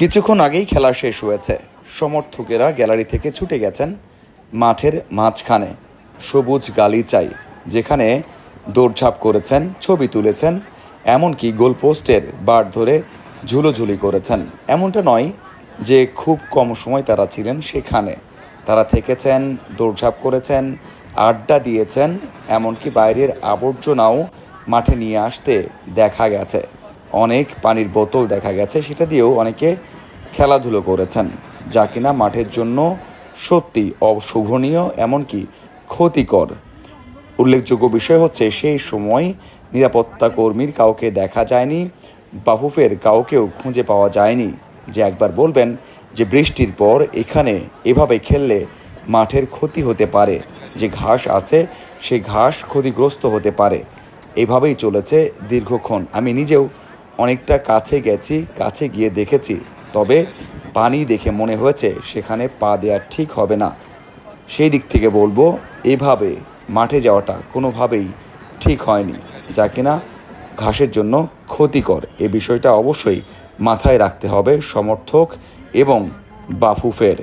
কিছুক্ষণ আগেই খেলা শেষ হয়েছে। সমর্থকেরা গ্যালারি থেকে ছুটে গেছেন মাঠের মাঝখানে। সবুজ গালিচাই, যেখানে দৌড়ঝাঁপ করেছেন, ছবি তুলেছেন, এমনকি গোলপোস্টের বার ধরে ঝুলোঝুলি করেছেন। এমনটা নয় যে খুব কম সময় তারা ছিলেন সেখানে। তারা থেকেছেন, দৌড়ঝাঁপ করেছেন, আড্ডা দিয়েছেন, এমনকি বাইরের আবর্জনাও মাঠে নিয়ে আসতে দেখা গেছে। অনেক পানির বোতল দেখা গেছে, সেটা দিয়েও অনেকে খেলাধুলো করেছেন, যা কিনা মাঠের জন্য সত্যি অশুভনীয়, এমনকি ক্ষতিকর। উল্লেখযোগ্য বিষয় হচ্ছে, সেই সময় নিরাপত্তা কর্মীর কাউকে দেখা যায়নি বাহুফের কাউকেও খুঁজে পাওয়া যায়নি। যে একবার বলবেন যে বৃষ্টির পর এখানে এভাবে খেললে মাঠের ক্ষতি হতে পারে, যে ঘাস আছে সে ঘাস ক্ষতিগ্রস্ত হতে পারে। এভাবেই চলেছে দীর্ঘক্ষণ। আমি নিজেও অনেকটা কাছে গেছি, কাছে গিয়ে দেখেছি। তবে পানি দেখে মনে হয়েছে সেখানে পা দেওয়া ঠিক হবে না। সেই দিক থেকে বলব, এভাবে মাঠে যাওয়াটা কোনোভাবেই ঠিক হয়নি, যা কিনা ঘাসের জন্য ক্ষতিকর। এ বিষয়টা অবশ্যই মাথায় রাখতে হবে সমর্থক এবং বাফুফের।